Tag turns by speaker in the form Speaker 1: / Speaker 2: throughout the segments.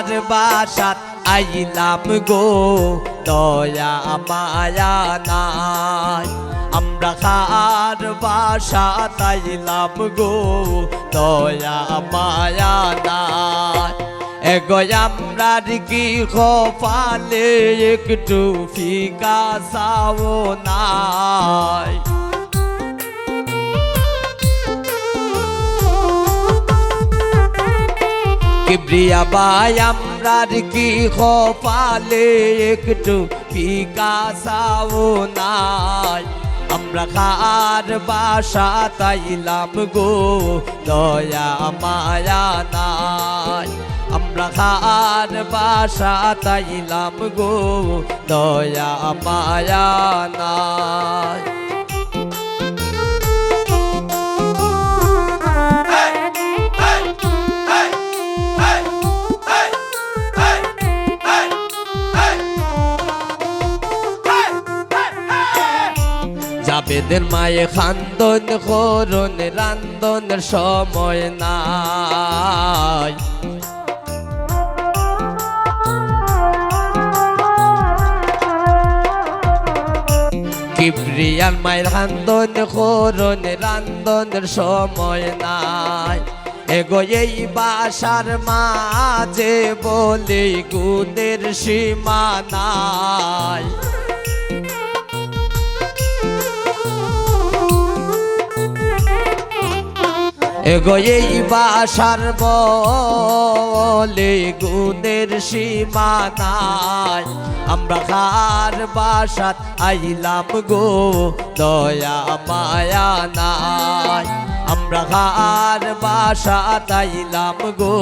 Speaker 1: খার বাসাত আইলাম গো, দয়া মায়া নাই। আমরা খার বাসাত আইলাম গো, দয়া মায়া নাই। এগো আমরার কি খোপালে একটু ফিকা সাও নাই। কিবরিয়া বাই আমরার কি খোপালে একটু ফিকা সাও নাই? আমরা খার বাসা তাইলাম গো, দয়া মায়া নাই। আমরা খার বাসা তাইলাম গো, দয়া মায়া নাই। জাবেদের মায়ে খান্দন করুন রান্দনের সময় নাই। কিবরিয়ার মায়ের খান্দন করুন রান্দনের সময় নাই। এগো এই বাসার মাঝে বলি গুদের সীমা নাই। এগো, এই বাসার বলে গুণের সীমা নাই আমরা খার বাসাত আইলাম গো, দয়া, মায়া নাই। আমরা খার বাসাত আইলাম গো,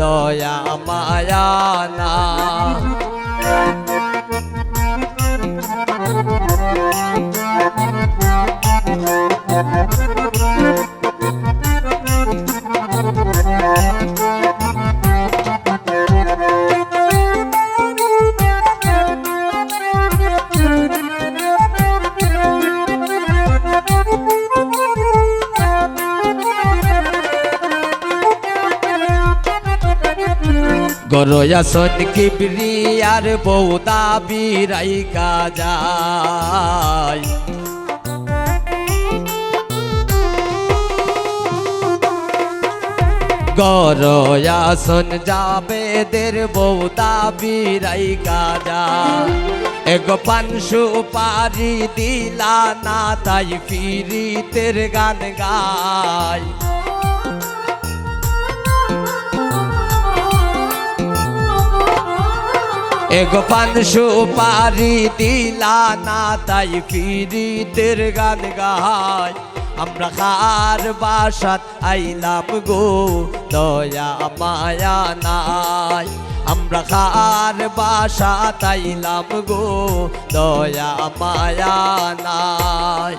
Speaker 1: দয়া, মায়া নাই। গরয়াসন কিবরি আর বৌদা বিরাই যায়। গরয়াসন যাবে দের বৌদা বিরাই গাজা এগো পানসু পারি দিলা না তাই ফিরিতের গান গায়। এগো পানসু পারি দিলা না তাই ফিরিতের গান গায় আমরা খার বাসাত আইলাম গো দয়া মায়া নাই আমরা খার বাসাত আইলাম গো দয়া মায়া নাই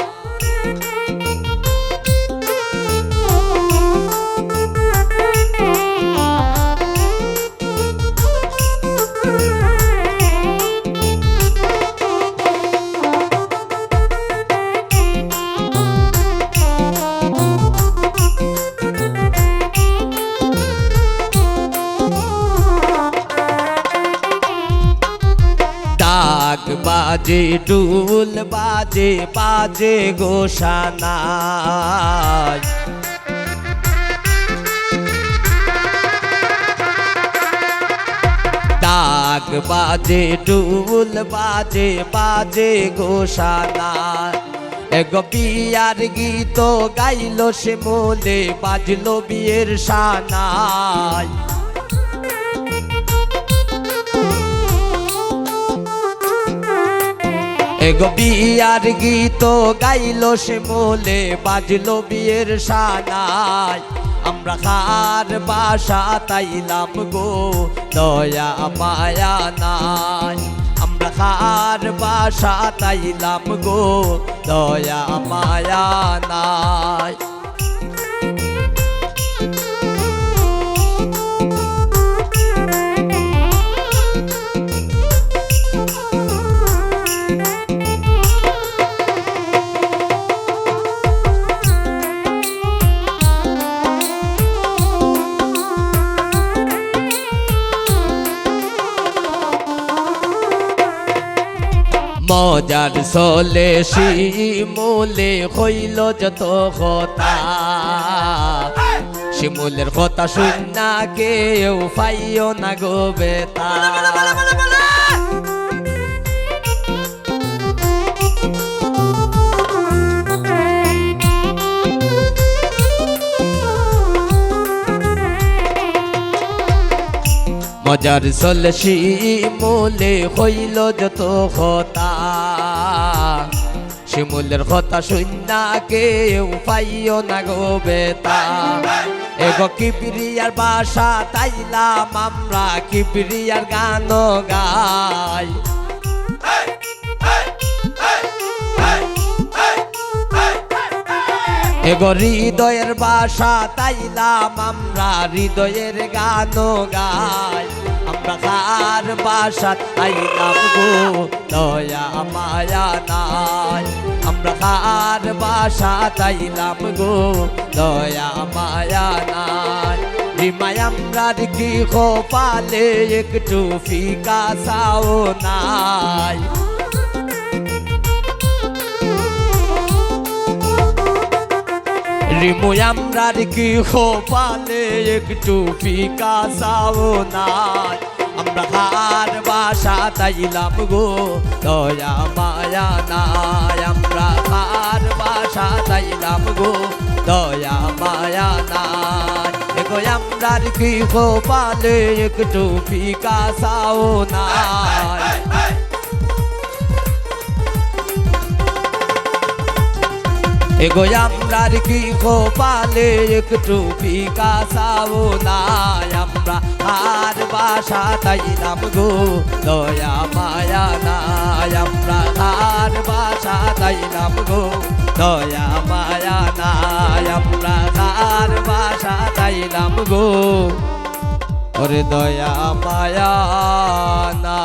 Speaker 1: বাজে ডুল বাজে বাজে গোসানায় ডাক বাজে ডুল বাজে বাজে গোসানায় বিয়ার গীত গাইল সে মোলে বাজলো বিয়ের সানায়। এগো বিয়ার গীত গাইল সে মোলে বাজলো বিয়ের সানায় আমরা খার বাসা তাইলাম গো, দয়া মায়া নাই। আমরা খার বাসা তাইলাম গো, দয়া মায়া নাই। মজার চলে, শিমুলে হইল যত কথা। শিমুলের কথা শুন না কেউ পাইও না গো বেতা। মজার সলসি মোলে হইল যত হতা শিমুলের কথা শুননা কেউ পাইও না গো বেতা। এগো কিবরিয়ার বাসা তাইলাম আমরা কিবরিয়ার গান গাই। এগো হৃদয়ের বাসা, তাইলাম আমরা হৃদয়ের গান গাই। আমরা কার বাসা, তাইলাম গো দয়া মায়া নাই। আমরা কার বাসা, তাইলাম গো দয়া মায়া নাই। রিমায় আমরা কি পালে একটু ফিকা সাও নাই। রিমু আমরার কি পালে একটু ফিকা সাও নাই। আমরা হার বাসা তাইলাম গো, দয়া মায়া নাই। আমরা হার বাসা তাইলাম গো, দয়া মায়া নাই। এগো আমরার কি পালে একটু ফিকা সাও নাই। এগো আমরার কি গোপালে একটু ফিকা সাও নাই। আমরা আর বাসা তাইলাম গো, দয়া, মায়া নাই। আমরা আর বাসা তাইলাম গো, দয়া, মায়া নাই। আমরা আর বাসা তাইলাম গো, ওরে দয়া, মায়া না